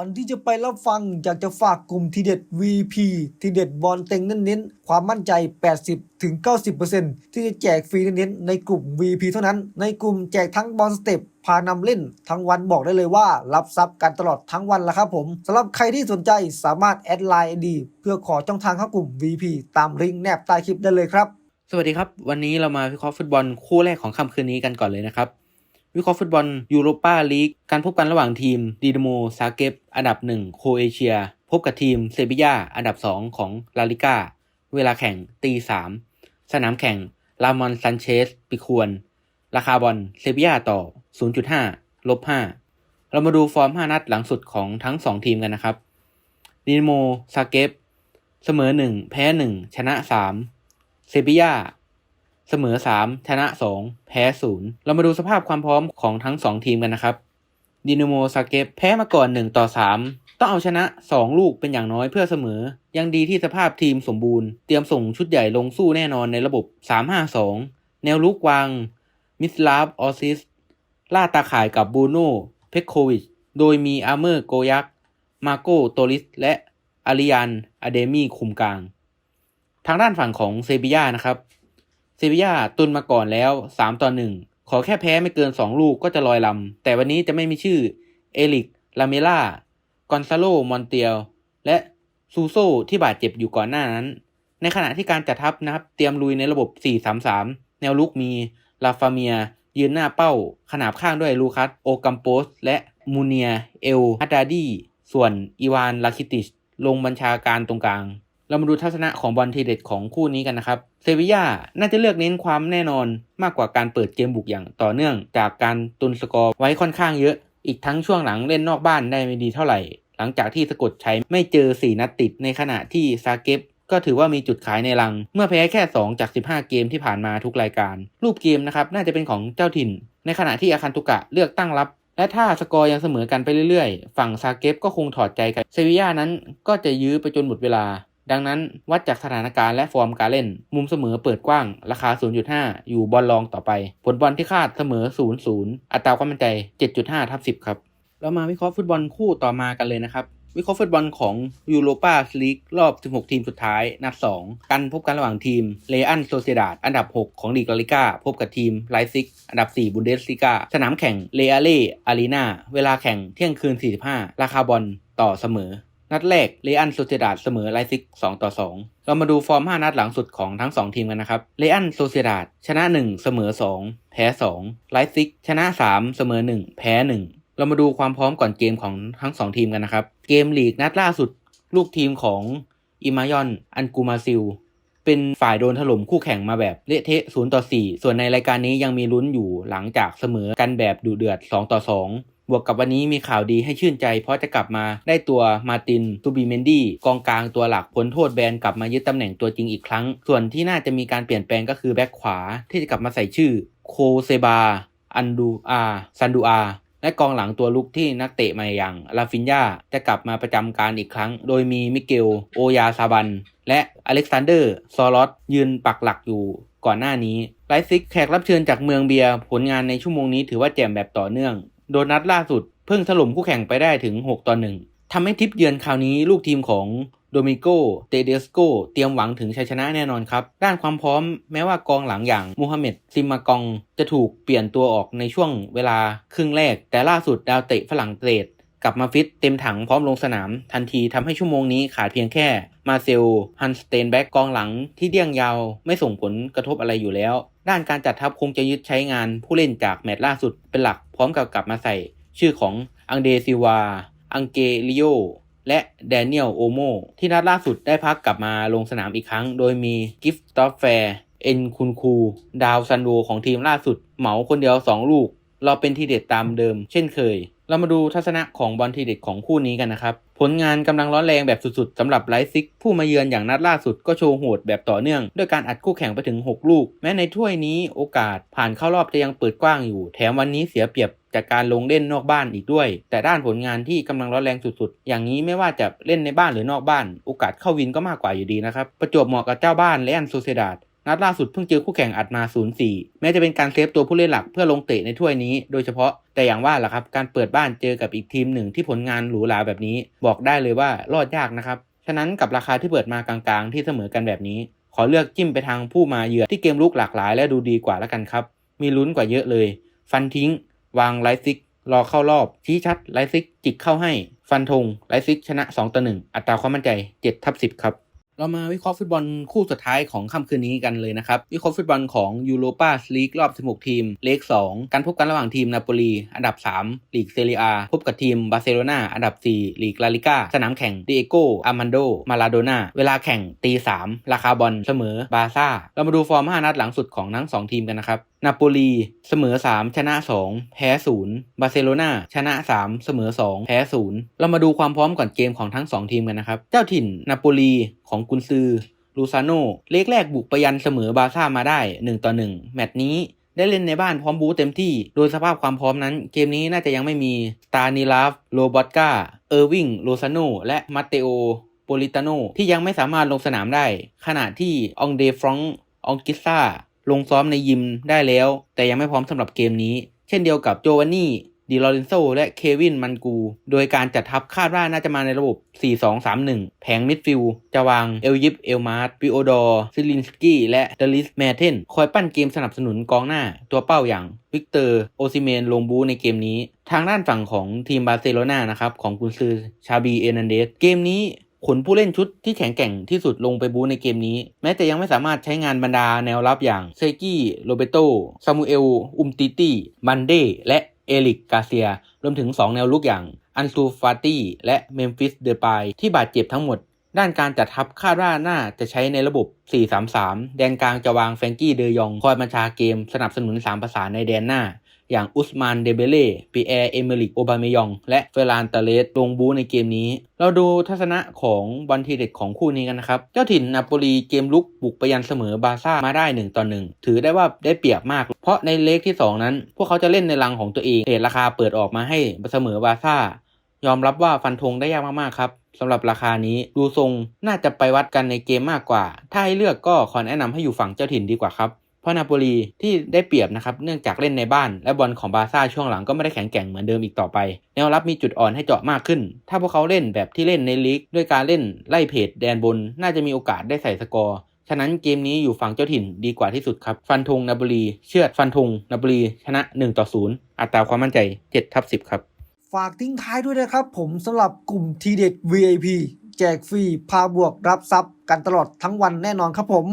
อนที่จะไปรับฟัง อยากจะฝากกลุ่มทีเด็ด VP ทีเด็ดบอลเต็งเน้นๆความมั่นใจ 80ถึง90%ที่จะแจกฟรีเน้นๆในกลุ่ม VP เท่านั้น ในกลุ่มแจกทั้งบอลสเต็ปพานำเล่น ทั้งวันบอกได้เลยว่า รับทรัพย์กันตลอดทั้งวันละครับผมสำหรับใครที่สนใจสามารถแอดไลน์ดีเพื่อขอช่องทางเข้ากลุ่ม VP ตามลิงก์แนบใต้คลิปได้เลยครับ สวัสดีครับ วันนี้เรามาวิเคราะห์ฟุตบอลคู่แรกของค่ำคืนนี้กันก่อนเลยนะครับ วิเคราะห์ฟุตบอลยูโรปาลีกการพบกันระหว่างทีมดีดโมซาเกปอันดับ 1 โคเอเชีย พบกับทีมเซบียาอันดับ 2 ของลาลิก้า เวลาแข่งตี3สนามแข่งลามอนซันเชสปิควรราคาบอลเซบียาต่อ 0.5ลบ5เรามาดูฟอร์ม 5 นัดหลังสุดของทั้ง 2 ทีมกันนะครับดีโมซาเกปเสมอ 1 แพ้ 1 ชนะ 3 เซบียา เสมอ 3 ชนะ 2 แพ้ 0 เรามาดูสภาพความพร้อมของทั้ง 2 ทีมกันนะครับดินาโมซาเกปแพ้มาก่อน 1 ต่อ 3 ต้องเอาชนะ 2 ลูกเป็นอย่างน้อยเพื่อเสมอ ยังดีที่สภาพทีมสมบูรณ์ เตรียมส่งชุดใหญ่ลงสู้แน่นอนในระบบ 3-5-2 แนวลุกวาง มิสลาฟออซิส ล่าตาข่ายกับบูโน่เพคโควิช โดยมีอาร์เมอร์โกยัก มาโกโตลิส และอาริยัน อเดมี่คุมกลาง ทางด้านฝั่งของเซบียานะครับ เซบียาตุนมาก่อนแล้ว 3 ต่อ 1 ขอแค่แพ้ไม่เกิน 2 ลูกก็จะลอยลำ แต่วันนี้จะไม่มีชื่อ เอลิก ลาเมล่ากอนซาโล มอนเตียล และซูโซที่บาดเจ็บอยู่ก่อนหน้านั้น ในขณะที่การจัดทัพนะครับ เตรียมลุยในระบบ 4-3-3 แนวลุกมี ลาฟาเมีย ยืนหน้าเป้า ขนาบข้างด้วยลูคัส โอกัมโปส และมูเนีย เอลฮัดดาดี ส่วนอีวาน ลาคิติช ลงบัญชาการตรงกลาง เรามาดูทัศนะของบอลทีเด็ดของคู่นี้กันนะครับ เซบีย่าน่าจะเลือกเน้นความแน่นอนมากกว่าการเปิดเกมบุกอย่างต่อเนื่อง จากการตุนสกอร์ไว้ค่อนข้างเยอะ อีกทั้งช่วงหลังเล่นนอกบ้านได้ไม่ดีเท่าไหร่ หลังจากที่สะกดชัยไม่เจอ 4 นัดติดในขณะที่ซาเก็บก็ถือว่ามีจุดขายในรัง เมื่อแพ้แค่ 2 จาก 15 เกมที่ผ่านมาทุกรายการ รูปเกมนะครับน่าจะเป็นของเจ้าถิ่น ในขณะที่อาคันตุกะเลือกตั้งรับ และถ้าสกอร์ยังเสมอกันไปเรื่อยๆ ฝั่งซาเก็บก็คงถอดใจกันเซบีย่านั้นก็จะยื้อไปจนหมดเวลา ดังนั้นวัดจากสถานการณ์และฟอร์มการเล่น มุมเสมอเปิดกว้าง ราคา 0.5 อยู่บอลรองต่อไป ผลบอลที่คาดเสมอ 0-0 อัตราความมั่นใจ 7.5ทับ10 ครับ เรามาวิเคราะห์ฟุตบอลคู่ต่อมากันเลยนะครับ วิเคราะห์ฟุตบอลของยูโรปาลีกรอบ 16 ทีมสุดท้าย นัด 2 กันพบกันระหว่างทีมเลอันโซเซดาดอันดับ 6 ของลีกลาลิก้าพบกับทีมไลซิก อันดับ 4 บุนเดสลิก้าสนามแข่งเลอาเล่อารีนาเวลาแข่งเที่ยงคืน 45 ราคาบอลต่อเสมอ นัดแรกเลอันโซเซดาดเสมอไลซิก 2 ต่อ 2 เรามาดูฟอร์ม 5 นัดหลังสุดของทั้ง 2 ทีมกันนะครับเลอันโซเซดาดชนะ 1 เสมอ 2 แพ้ 2 ไลซิก ชนะ 3 เสมอ 1 แพ้ 1 เรามาดูความพร้อมก่อนเกมของทั้ง 2 ทีมกันนะครับ เกมลีกนัดล่าสุด ลูกทีมของอิมายอน อันกูมาซิล เป็นฝ่ายโดนถล่มคู่แข่งมาแบบเละเทะ0ต่อ4 ส่วนในรายการนี้ยังมีลุ้นอยู่หลังจากเสมอกันแบบดุเดือด 2 ต่อ 2 บวกกับวันนี้มีข่าวดีให้ชื่นใจ เพราะจะกลับมาได้ตัวมาตินตูบิเมนดี้กองกลางตัวหลักพ้นโทษแบนกลับมายึดตำแหน่งตัวจริงอีกครั้ง ส่วนที่น่าจะมีการเปลี่ยนแปลงก็คือแบ็คขวาที่จะกลับมาใส่ชื่อโคเซบา อันดูอาซันดูอาและกองหลังตัวลุกที่นักเตะใหม่อย่างลาฟินยาจะกลับมาประจำการอีกครั้ง โดยมีมิเกล โอยาซาบัน และอเล็กซานเดอร์ ซอลอสยืนปักหลักอยู่ก่อนหน้านี้ไลซิกแขกรับเชิญจากเมืองเบียร์ผลงานในชั่วโมงนี้ถือว่าแจ่มแบบต่อเนื่อง โดนัดล่าสุดเพิ่งถล่มคู่แข่งไปได้ถึง 6 ต่อ 1ทำให้ทริปเยือนคราวนี้ลูกทีมของโดมิโกเตเดสโก เตรียมหวังถึงชัยชนะแน่นอนครับ ด้านความพร้อมแม้ว่ากองหลังอย่างมูฮัมเหม็ดซิมมากอง จะถูกเปลี่ยนตัวออกในช่วงเวลาครึ่งแรก แต่ล่าสุดดาวเตะฝรั่งเศส กลับมาฟิตเต็มถังพร้อมลงสนาม ทันทีทำให้ชั่วโมงนี้ขาดเพียงแค่มาเซลฮันสเตนแบ็กกองหลังที่เดี่ยงยาวไม่ส่งผลกระทบอะไรอยู่แล้ว ด้านการจัดทัพคงจะยึดใช้งานผู้เล่นจากแมตช์ล่าสุดเป็นหลักพร้อมกับกลับมาใส่ ชื่อของอังเดซิวา อังเกลิโอและแดเนียลโอโมที่นัดล่าสุดได้พักกลับมาลงสนามอีกครั้ง โดยมีกิฟต์ตอฟแฟร์เอ็นคุณคู ดาวซันโดของทีมล่าสุด เหมาคนเดียว 2 ลูก เราเป็นทีเด็ดตามเดิม เช่นเคย เรามาดูทัศนะของบอลทีเด็ดของคู่นี้กันนะครับ ผลงานกำลังร้อนแรงแบบสุดๆสำหรับไลซิก ผู้มาเยือนอย่างนัดล่าสุดก็โชว์โหดแบบต่อเนื่อง ด้วยการอัดคู่แข่งไปถึง 6 ลูก แม้ในถ้วยนี้โอกาสผ่านเข้ารอบจะยังเปิดกว้างอยู่ แถมวันนี้เสียเปรียบจากการลงเล่นนอกบ้านอีกด้วย แต่ด้านผลงานที่กำลังร้อนแรงสุดๆ อย่างนี้ไม่ว่าจะเล่นในบ้านหรือนอกบ้าน โอกาสเข้าวินก็มากกว่าอยู่ดีนะครับ ประจวบเหมาะกับเจ้าบ้านและอันโซเซดาด นัดล่าสุดเพิ่งเจอคู่แข่งอัดมา 0-4 แม้จะเป็นการเซฟตัวผู้เล่นหลักเพื่อลงเตะในถ้วยนี้โดยเฉพาะ แต่อย่างว่าล่ะครับ การเปิดบ้านเจอกับอีกทีมหนึ่งที่ผลงานหรูหราแบบนี้ บอกได้เลยว่ารอดยากนะครับ ฉะนั้นกับราคาที่เปิดมากลางๆ ที่เสมอกันแบบนี้ ขอเลือกจิ้มไปทางผู้มาเยือนที่เกมลุกหลากหลายและดูดีกว่าแล้วกันครับ มีลุ้นกว่าเยอะเลย ฟันทิ้ง วางไลซิก รอเข้ารอบ ชี้ชัดไลซิกจิกเข้าให้ ฟันธงไลซิกชนะ2ต่อ1อัตราความมั่นใจ7ทับ10ครับ เรามาวิเคราะห์ฟุตบอลคู่สุดท้ายของค่ำคืนนี้กันเลยนะครับ วิเคราะห์ฟุตบอลของยูโรปาลีกรอบ 16 ทีม เลข 2 การพบกันระหว่างทีมนาโปลี อันดับ 3 ลีกเซเรียพบกับทีมบาร์เซโลนาอันดับ 4 ลีกลาลิก้าสนามแข่งดิเอโกอามันโด มาลาโดนาเวลาแข่งตี 3 ราคาบอลเสมอบาซ่า เรามาดูฟอร์ม 5 นัดหลังสุดของทั้ง 2 ทีมกันนะครับ นาโปลีเสมอ 3 ชนะ 2 แพ้ 0 บาร์เซโลนาชนะ 3 เสมอ 2 แพ้ 0 เรามาดูความพร้อมก่อนเกมของทั้ง 2 ทีมกันนะครับ เจ้าถิ่นนาโปลีของกุนซือลูซาโนเลขแรกบุกไปยันเสมอบาร์ซ่ามาได้ 1 ต่อ 1 แมตช์นี้ได้เล่นในบ้านพร้อมบูเต็มที่ โดยสภาพความพร้อมนั้น เกมนี้น่าจะยังไม่มีตานิลาฟ โรบอตกาเออร์วิง โลซาโน และมาเตโอ โปลิตาโน ที่ยังไม่สามารถลงสนามได้ ขณะที่องเดฟรององกิซ่า ลงซ้อมในยิมได้แล้ว แต่ยังไม่พร้อมสำหรับเกมนี้ เช่นเดียวกับโจวานนี่ดิลอเรนโซและเควินมันกู โดยการจัดทัพคาดว่าน่าจะมาในระบบ 4-2-3-1 แผงมิดฟิลจะวางเอลยิป เอลมาร์ตปิโอดอร์ซิลินสกี้ และเดลิสแมเทน คอยปั้นเกมสนับสนุนกองหน้า ตัวเป้าอย่างวิกเตอร์ โอซิเมน ลงบูในเกมนี้ ทางด้านฝั่งของทีมบาร์เซโลนานะครับ ของกุนซือชาบี เอนันเดส เกมนี้ ขนผู้เล่นชุดที่แข็งแกร่งที่สุดลงไปบูในเกมนี้ แม้แต่ยังไม่สามารถใช้งานบรรดาแนวรับอย่างเซกี้โรเบโตซามูเอล อุมติตี้มันเดและเอริกกาเซีย รวมถึง 2 แนวลุกอย่างอันซูฟาตี้และเมมฟิสเดปายที่บาดเจ็บทั้งหมด ด้านการจัดทัพคาดว่าน่าจะใช้ในระบบ 4-3-3 แดนกลางจะวางแฟงกี้เดยองคอยบัญชาเกมสนับสนุน3ประสาในแดนหน้า อย่างอุสมานเดเบเล่ปีแอร์เอเมริกโอบามยอง และเฟรานตาเลสลงบูในเกมนี้ เราดูทัศนะของบอลทีเด็ดของคู่นี้กันนะครับ เจ้าถิ่นนาโปลีเกมลุกบุกไปยันเสมอบาร์ซ่ามาได้1ต่อ1ถือได้ว่าได้เปรียบมาก เพราะในเลกที่ 2 นั้น พวกเขาจะเล่นในรังของตัวเองเรทราคาเปิดออกมาให้เสมอบาร์ซ่ายอมรับว่าฟันธงได้ยากมากๆครับสำหรับราคานี้ดูทรงน่าจะไปวัดกันในเกมมากกว่า ถ้าให้เลือกก็ขอแนะนำให้อยู่ฝั่งเจ้าถิ่นดีกว่าครับ เพราะนาโปลีที่ได้เปรียบนะครับเนื่องจากเล่นในบ้าน และบอลของบาร์ซ่าช่วงหลังก็ไม่ได้แข็งแกร่งเหมือนเดิมอีกต่อไป แนวรับมีจุดอ่อนให้เจาะมากขึ้น ถ้าพวกเขาเล่นแบบที่เล่นในลีกด้วยการเล่นไล่เพจแดนบน น่าจะมีโอกาสได้ใส่สกอร์ฉะนั้นเกมนี้อยู่ฝั่งเจ้าถิ่นดีกว่าที่สุดครับ ฟันธงนาโปลีเชื่อดฟันธงนาโปลีชนะ1ต่อ0อัตราความมั่นใจ7ทับ10 ครับ ฝากทิ้งท้ายด้วยนะครับ ผมสำหรับกลุ่มทีเด็ด VIP แจกฟรีพาบวกรับทรัพย์กันตลอดทั้งวันแน่นอนครับผม